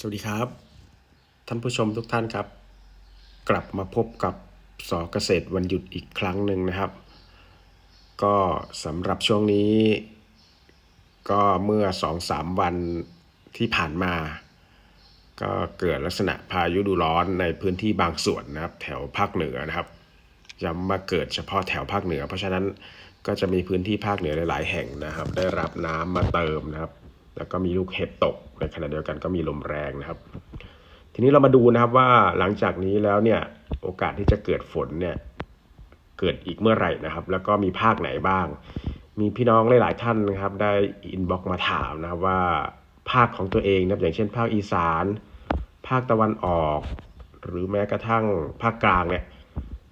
สวัสดีครับ ท่านผู้ชมทุกท่านครับ กลับมาพบกับสอเกษตรวันหยุดอีกครั้งหนึ่งนะครับ ก็สำหรับช่วงนี้ ก็เมื่อสองสามวันที่ผ่านมา ก็เกิดลักษณะพายุดูร้อนในพื้นที่บางส่วนนะครับ แถวภาคเหนือนะครับย้ำมาเกิดเฉพาะแถวภาคเหนือ เพราะฉะนั้นก็จะมีพื้นที่ภาคเหนือหลาย ๆ แห่งนะครับ ได้รับน้ำมาเติมนะครับ แล้วก็มีลูกเห็บตกในขณะเดียวกันก็มีลมแรงนะครับ ทีนี้เรามาดูนะครับว่าหลังจากนี้แล้วเนี่ยโอกาสที่จะเกิดฝนเนี่ยเกิดอีกเมื่อไหร่นะครับ แล้วก็มีภาคไหนบ้าง มีพี่น้องหลาย ๆ ท่านนะครับ ได้อินบ็อกมาถามนะครับว่าภาคของตัวเองนะครับอย่างเช่น ภาคอีสาน ภาคตะวันออก หรือแม้กระทั่งภาคกลางเนี่ย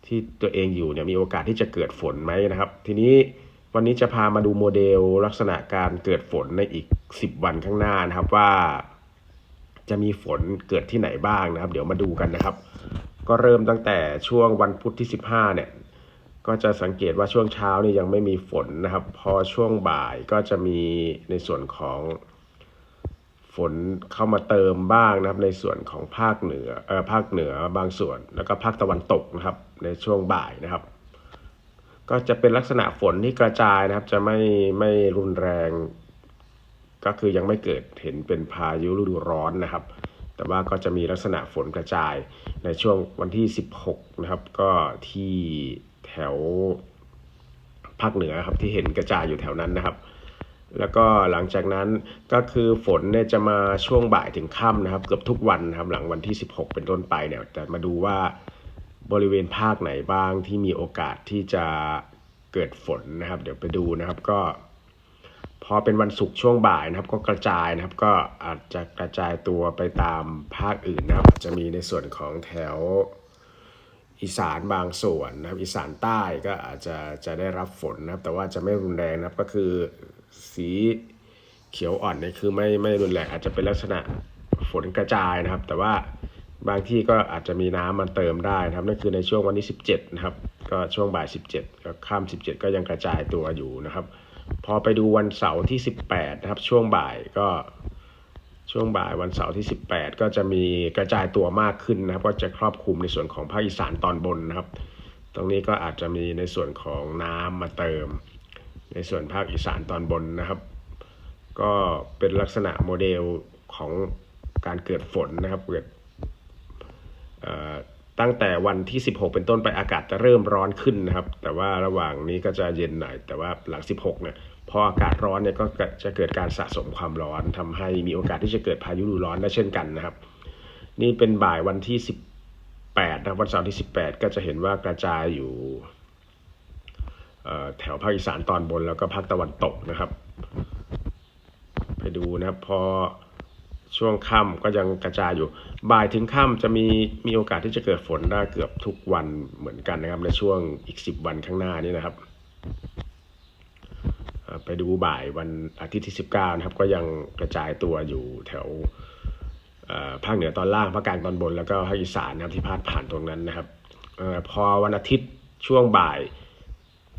ที่ตัวเองอยู่เนี่ยมีโอกาสที่จะเกิดฝนไหมนะครับ ทีนี้ วันนี้จะพามาดูโมเดลลักษณะการเกิดฝนในอีก 10 วันข้างหน้านะครับว่า จะมีฝนเกิดที่ไหนบ้างนะครับ เดี๋ยวมาดูกันนะครับ ก็เริ่มตั้งแต่ช่วงวันพุธที่ 15 เนี่ย ก็จะสังเกตว่าช่วงเช้านี่ยังไม่มีฝนนะครับ พอช่วงบ่ายก็จะมีในส่วนของฝนเข้ามาเติมบ้างนะครับ ในส่วนของภาคเหนือเอ่อภาคเหนือบางส่วน แล้วก็ภาคตะวันตกนะครับ ในช่วงบ่ายนะครับ ก็จะเป็นลักษณะฝนที่กระจายนะครับ จะไม่ไม่รุนแรง ก็คือยังไม่เกิดเห็นเป็นพายุฤดูร้อนนะครับ แต่ว่าก็จะมีลักษณะฝนกระจายในช่วงวันที่ 16 นะครับ ก็ที่แถวภาคเหนือครับที่เห็นกระจายอยู่แถวนั้นนะครับ แล้วก็หลังจากนั้นก็คือฝนเนี่ยจะมาช่วงบ่ายถึงค่ำนะครับ เกือบทุกวันนะครับ หลังวันที่ 16 เป็นต้นไปเนี่ยแต่มาดูว่า บริเวณภาคไหนบ้างที่มีโอกาสที่จะเกิดฝนนะครับ เดี๋ยวไปดูนะครับก็ พอเป็นวันศุกร์ช่วงบ่ายนะครับ ก็กระจายนะครับ ก็อาจจะกระจายตัวไปตามภาคอื่นนะครับ จะมีในส่วนของแถวอีสานบางส่วนนะครับ อีสานใต้ก็อาจจะจะได้รับฝนนะครับ แต่ว่าจะไม่รุนแรงนะครับก็คือสีเขียวอ่อนนี่คือไม่ไม่รุนแรงอาจจะเป็นลักษณะฝนกระจายนะครับ แต่ว่า บางที่ก็อาจจะมีน้ำมันเติมได้นะครับนั่นคือในช่วงวันที่ 17 นะครับ ก็ช่วงบ่าย 17 ก็ข้าม 17 ก็ยังกระจายตัวอยู่นะครับ พอไปดูวันเสาร์ที่ 18 นะครับ ช่วงบ่ายก็ช่วงบ่ายวันเสาร์ที่ 18 ก็จะมีกระจายตัวมากขึ้นนะครับ ก็จะครอบคลุมในส่วนของภาคอีสานตอนบนนะครับ ตรงนี้ก็อาจจะมีในส่วนของน้ำมาเติม ในส่วนภาคอีสานตอนบนนะครับ ก็เป็นลักษณะโมเดลของการเกิดฝนนะครับ เกิด ตั้งแต่วันที่ 16 เป็นต้นไปอากาศจะเริ่มร้อนขึ้นนะครับ แต่ว่าระหว่างนี้ก็จะเย็นหน่อยแต่ว่าหลัง 16 เนี่ยพออากาศร้อนเนี่ยก็จะเกิดการสะสมความร้อนทำให้มีโอกาสที่จะเกิดพายุฤดูร้อนได้เช่นกันนะครับ นี่เป็นบ่ายวันที่ 18 นะวันเสาร์ที่ 18 ก็จะเห็นว่ากระจายอยู่แถวภาคอีสานตอนบนแล้วก็ภาคตะวันตกนะครับ ไปดูนะครับพอ ช่วงค่ำก็ยังกระจายอยู่ บ่ายถึงค่ำจะมีมีโอกาสที่จะเกิดฝนได้เกือบทุกวันเหมือนกันนะครับในช่วงอีก 10 วันข้างหน้านี้นะครับไปดูบ่ายวันอาทิตย์ที่ 19 นะครับ ก็ยังกระจายตัวอยู่แถวภาคเหนือตอนล่างภาคกลางตอนบนแล้วก็ภาคอีสานนะครับที่พาดผ่านตรงนั้นนะครับออพอวันอาทิตย์ช่วงบ่าย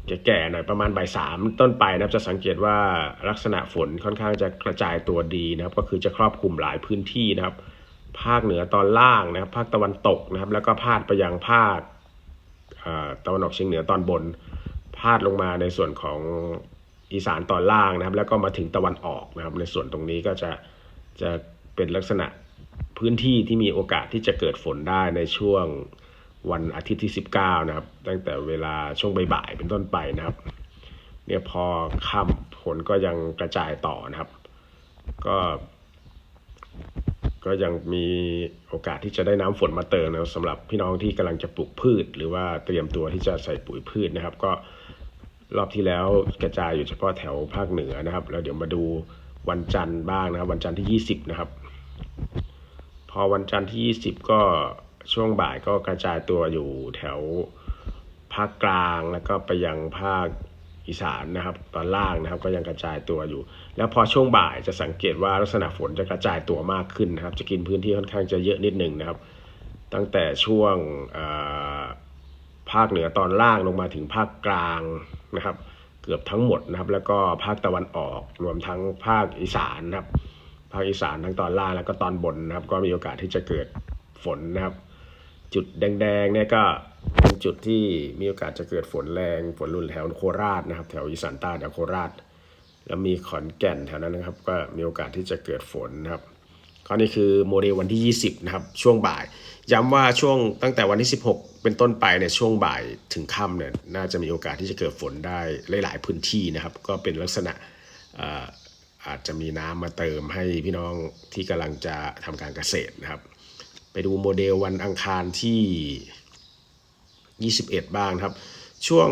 แก่ๆหน่อยประมาณบ่ายสามต้นไปนะครับจะสังเกตว่าลักษณะฝนค่อนข้างจะกระจายตัวดีนะครับ ก็คือจะครอบคลุมหลายพื้นที่นะครับ ภาคเหนือตอนล่างนะครับ ภาคตะวันตกนะครับ แล้วก็พาดไปยังภาคตะวันออกเฉียงเหนือตอนบน พาดลงมาในส่วนของอีสานตอนล่างนะครับ แล้วก็มาถึงตะวันออกนะครับ ในส่วนตรงนี้ก็จะจะเป็นลักษณะพื้นที่ที่มีโอกาสที่จะเกิดฝนได้ในช่วง วันอาทิตย์ที่ 19 นะครับ ตั้งแต่เวลาช่วงบ่ายๆเป็นต้นไปนะครับ เนี่ยพอค่ำฝนก็ยังกระจายต่อนะครับ ก็ก็ยังมีโอกาสที่จะได้น้ำฝนมาเติมนะสำหรับพี่น้องที่กำลังจะปลูกพืช หรือว่าเตรียมตัวที่จะใส่ปุ๋ยพืชนะครับ ก็รอบที่แล้วกระจายอยู่เฉพาะแถวภาคเหนือนะครับ แล้วเดี๋ยวมาดูวันจันทร์บ้างนะครับ วันจันทร์ที่ 20 นะครับ พอวันจันทร์ที่ 20 ก็ ช่วงบ่ายก็กระจายตัวอยู่แถวภาคกลางแล้วก็ไปยังภาคอีสานนะครับตอนล่างนะครับก็ยังกระจายตัวอยู่ แล้วพอช่วงบ่ายจะสังเกตว่าลักษณะฝนจะกระจายตัวมากขึ้นนะครับ จะกินพื้นที่ค่อนข้างจะเยอะนิดหนึ่งนะครับ ตั้งแต่ช่วงภาคเหนือตอนล่างลงมาถึงภาคกลางนะครับ เกือบทั้งหมดนะครับ แล้วก็ภาคตะวันออกรวมทั้งภาคอีสานนะครับ ภาคอีสานทั้งตอนล่างแล้วก็ตอนบนนะครับ ก็มีโอกาสที่จะเกิดฝนนะครับ จุดแดงๆเนี่ยก็เป็นจุดที่มีโอกาสจะเกิดฝนแรงฝนรุนแถวโคราชนะครับ แถวอีสานใต้แถวโคราช แล้วมีขอนแก่นแถวนั้นนะครับ ก็มีโอกาสที่จะเกิดฝนนะครับก็นี่คือโมเดลวันที่ 20 นะครับ ช่วงบ่าย ย้ำว่าช่วงตั้งแต่วันที่ 16 เป็นต้นไปเนี่ยช่วงบ่ายถึงค่ำเนี่ยน่าจะมีโอกาสที่จะเกิดฝนได้หลาย ๆ พื้นที่นะครับ ก็เป็นลักษณะเอ่ออาจจะมีน้ำมาเติมให้พี่น้องที่กำลังจะทำการเกษตรนะครับ ไปดูโมเดลวันอังคารที่ 21 บ้างครับ ช่วง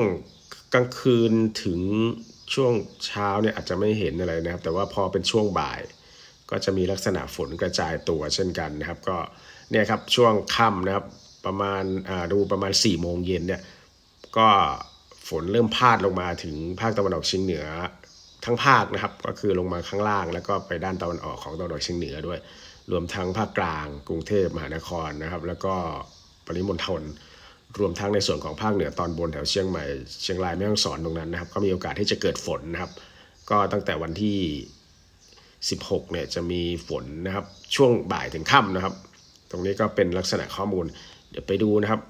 กลางคืนถึงช่วงเช้าเนี่ยอาจจะไม่เห็นอะไรนะครับ แต่ว่าพอเป็นช่วงบ่าย ก็จะมีลักษณะฝนกระจายตัวเช่นกันนะครับ ก็เนี่ยครับช่วงค่ำนะครับประมาณดูประมาณ4ี่โมงเย็นเนี่ยก็ฝนเริ่มพาดลงมาถึงภาคตะวันออกเฉียงเหนือทั้งภาคนะครับ ก็คือลงมาข้างล่าง แล้วก็ไปด้านตะวันออกของตะวันออกเฉียงเหนือด้วย รวมทั้งภาคกลาง กรุงเทพมหานครนะครับ แล้วก็ปริมณฑลรวมทั้งในส่วนของภาคเหนือตอนบนแถวเชียงใหม่เชียงรายแม่ฮ่องสอนตรงนั้นนะครับ ก็มีโอกาสที่จะเกิดฝนนะครับ ก็ตั้งแต่วันที่ 16เนี่ยจะมีฝนนะครับ ช่วงบ่ายถึงค่ำนะครับ ตรงนี้ก็เป็นลักษณะข้อมูล เดี๋ยวไปดูนะครับ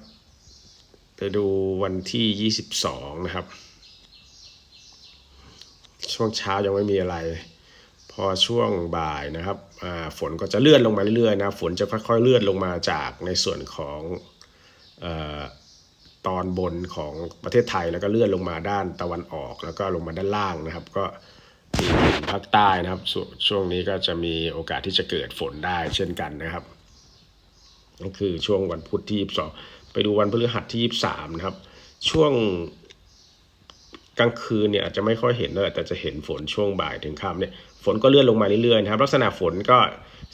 ไปดูวันที่ 22 นะครับ ช่วงเช้ายังไม่มีอะไร พอช่วงบ่ายนะครับฝนก็จะเลื่อนลงมาเรื่อยๆนะฝนจะค่อยๆเลื่อนลงมาจากในส่วนของออตอนบนของประเทศไทยแล้วก็เลื่อนลงมาด้านตะวันออก แล้วก็ลงมาด้านล่างนะครับ ก็มีภาคใต้นะครับชวช่วงนี้ก็จะมีโอกาสที่จะเกิดฝนได้เช่นกันนะครับนั่นคือช่วงวันพุธที่ 22 ไปดูวันพฤหัสที่ 23 นะครับ ช่วง กลางคืนเนี่ยอาจจะไม่ค่อยเห็นเลยแต่จะเห็นฝนช่วงบ่ายถึงค่ำเนี่ยฝนก็เลื่อนลงมาเรื่อยๆนะครับ ลักษณะฝนก็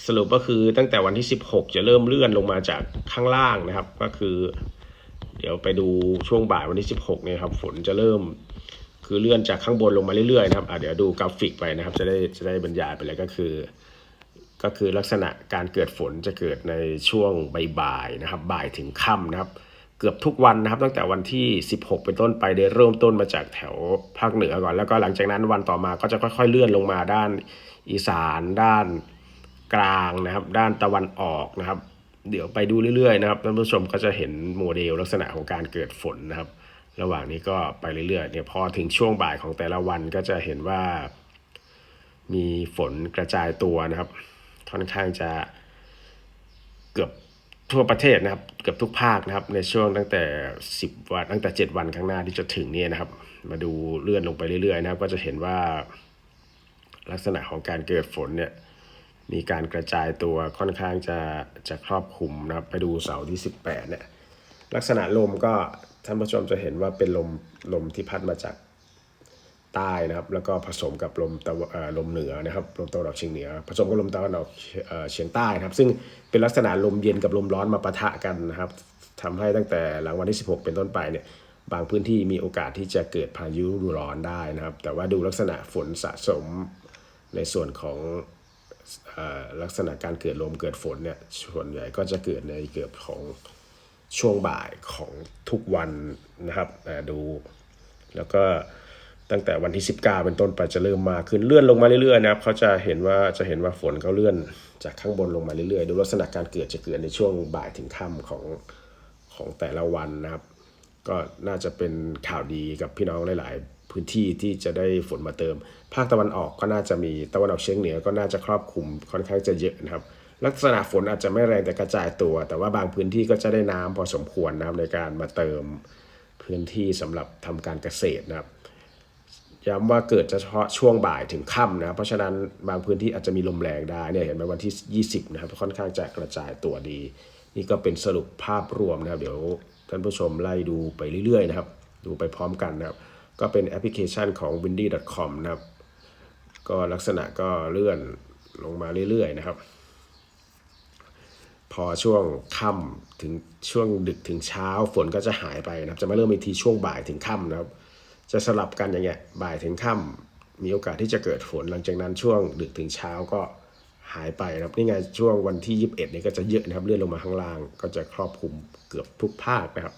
สรุปก็คือตั้งแต่วันที่ 16 จะเริ่มเลื่อนลงมาจากข้างล่างนะครับ ก็คือ เดี๋ยวไปดูช่วงบ่ายวันที่ 16เนี่ยครับฝนจะเริ่มคือเลื่อนจากข้างบนลงมาเรื่อยๆนะครับเดี๋ยวดูกราฟิกไปนะครับ จะได้จะได้บรรยายไปเลยก็คือ ก็คือลักษณะการเกิดฝนจะเกิดในช่วงบ่ายๆนะครับ บ่ายถึงค่ำนะครับ เกือบทุกวันนะครับ ตั้งแต่วันที่ 16 เป็นต้นไปได้เริ่มต้นมาจากแถวภาคเหนือก่อน แล้วก็หลังจากนั้นวันต่อมาก็จะค่อยๆเลื่อนลงมาด้านอีสานด้านกลางนะครับ ด้านตะวันออกนะครับ เดี๋ยวไปดูเรื่อยๆนะครับท่านผู้ชมก็จะเห็นโมเดลลักษณะของการเกิดฝนนะครับ ระหว่างนี้ก็ไปเรื่อยๆเนี่ยพอถึงช่วงบ่ายของแต่ละวันก็จะเห็นว่า มีฝนกระจายตัวนะครับ ค่อนข้างจะเกือบ ทั่วประเทศนะครับเกือบทุกภาคนะครับ ในช่วงตั้งแต่ 10 วันตั้งแต่ 7 วันข้างหน้าที่จะถึงเนี่ยนะครับ มาดูเลื่อนลงไปเรื่อยๆนะครับ ก็จะเห็นว่าลักษณะของการเกิดฝนเนี่ยมีการกระจายตัวค่อนข้างจะจะครอบคลุมนะครับ ไปดูเสาร์ที่ 18เนี่ยลักษณะลมก็ท่านผู้ชมจะเห็นว่าเป็นลมลมที่พัดมาจาก ใต้นะครับ แล้วก็ผสมกับลมตะวันลมเหนือนะครับลมตะวันออกเฉียงเหนือ ผสมกับลมตะวันออกเฉียงใต้นะครับ ซึ่งเป็นลักษณะลมเย็นกับลมร้อนมาปะทะกันนะครับทำให้ตั้งแต่หลังวันที่ 16 เป็นต้นไปเนี่ยบางพื้นที่มีโอกาสที่จะเกิดพายุดูร้อนได้นะครับ แต่ว่าดูลักษณะฝนสะสมในส่วนของอลักษณะการเกิดลมเกิดฝนเนี่ยส่วนใหญ่ก็จะเกิดในเกือบของช่วงบ่ายของทุกวันนะครับดูแล้วก็ ตั้งแต่วันที่ 19 เป็นต้นไปจะเริ่มมาขึ้นเลื่อนลงมาเรื่อยๆนะครับเขาจะเห็นว่าจะเห็นว่าฝนเขาเลื่อนจากข้างบนลงมาเรื่อยๆ ดูลักษณะการเกิดจะเกิดในช่วงบ่ายถึงค่ำของของแต่ละวันนะครับ ก็น่าจะเป็นข่าวดีกับพี่น้องหลาย ๆ พื้นที่ที่จะได้ฝนมาเติม ภาคตะวันออกก็น่าจะมีตะวันออกเฉียงเหนือก็น่าจะครอบคลุมค่อนข้างจะเยอะนะครับ ลักษณะฝนอาจจะไม่แรงแต่กระจายตัว แต่ว่าบางพื้นที่ก็จะได้น้ำพอสมควรนะครับในการมาเติมพื้นที่สำหรับทำการเกษตรนะครับ ย้ำว่าเกิดเฉพาะช่วงบ่ายถึงค่ำนะครับเพราะฉะนั้นบางพื้นที่อาจจะมีลมแรงได้เนี่ยเห็นไหมวันที่ 20 นะครับ ค่อนข้างจะกระจายตัวดี นี่ก็เป็นสรุปภาพรวมนะครับ เดี๋ยวท่านผู้ชมไล่ดูไปเรื่อยๆนะครับ ดูไปพร้อมกันนะครับ ก็เป็นแอปพลิเคชันของ windy.com นะครับ ก็ลักษณะก็เลื่อนลงมาเรื่อยๆนะครับ พอช่วงค่ำถึงช่วงดึกถึงเช้าฝนก็จะหายไปนะครับ จะมาเริ่มอีกทีช่วงบ่ายถึงค่ำนะครับ จะสลับกันอย่างเงี้ยบ่ายถึงค่ำมีโอกาสที่จะเกิดฝนหลังจากนั้นช่วงดึกถึงเช้าก็หายไปนะครับนี่ไงช่วงวันที่ 21เนี่ยก็จะเยอะนะครับเลื่อนลงมาข้างล่าง ก็จะครอบคลุมเกือบทุกภาคนะครับ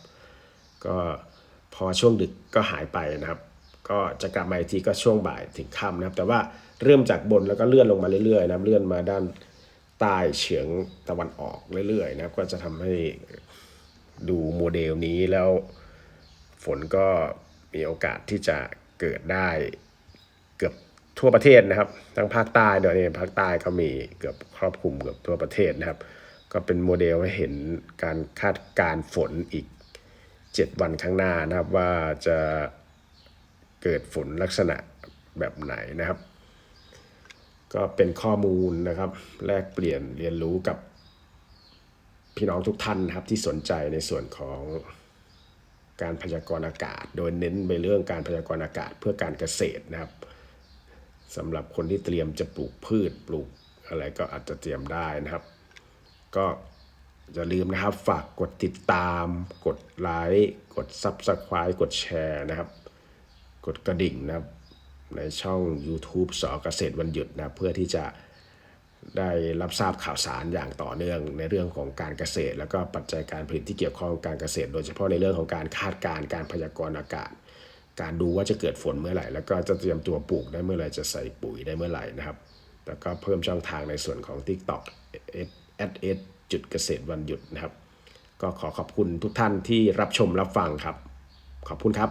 ก็พอช่วงดึกก็หายไปนะครับ ก็จะกลับมาอีกทีก็ช่วงบ่ายถึงค่ำนะครับ แต่ว่าเริ่มจากบนแล้วก็เลื่อนลงมาเรื่อยๆนะเลื่อนมาด้านใต้เฉียงตะวันออกเรื่อยๆนะครับ ก็จะทำให้ดูโมเดลนี้แล้วฝนก็ มีโอกาสที่จะเกิดได้เกือบทั่วประเทศนะครับ ทั้งภาคใต้ด้วยนี่ภาคใต้ก็มีเกือบครอบคลุมเกือบทั่วประเทศนะครับ ก็เป็นโมเดลให้เห็นการคาดการฝนอีก 7 วันข้างหน้านะครับว่าจะเกิดฝนลักษณะแบบไหนนะครับ ก็เป็นข้อมูลนะครับ แลกเปลี่ยนเรียนรู้กับพี่น้องทุกท่านนะครับที่สนใจในส่วนของ การพยากรณ์อากาศ โดยเน้นไปเรื่องการพยากรณ์อากาศเพื่อการเกษตรนะครับสำหรับคนที่เตรียมจะปลูกพืชปลูกอะไรก็อาจจะเตรียมได้นะครับ ก็อย่าลืมนะครับฝากกดติดตาม กดไลค์กด Subscribe กดแชร์นะครับ กดกระดิ่งนะครับ ในช่อง YouTube สอเกษตรวันหยุดนะเพื่อที่จะ ได้รับทราบข่าวสารอย่างต่อเนื่องในเรื่องของการเกษตร แล้วก็ปัจจัยการผลิตที่เกี่ยวข้องการเกษตร โดยเฉพาะในเรื่องของการคาดการณ์การพยากรณ์อากาศ การดูว่าจะเกิดฝนเมื่อไหร่ แล้วก็จะเตรียมตัวปลูกได้เมื่อไหร่จะใส่ปุ๋ยได้เมื่อไหร่นะครับ แล้วก็เพิ่มช่องทางในส่วนของ TikTok at s จุดเกษตรวันหยุดนะครับ ก็ขอขอบคุณทุกท่านที่รับชมรับฟังครับ ขอบคุณครับ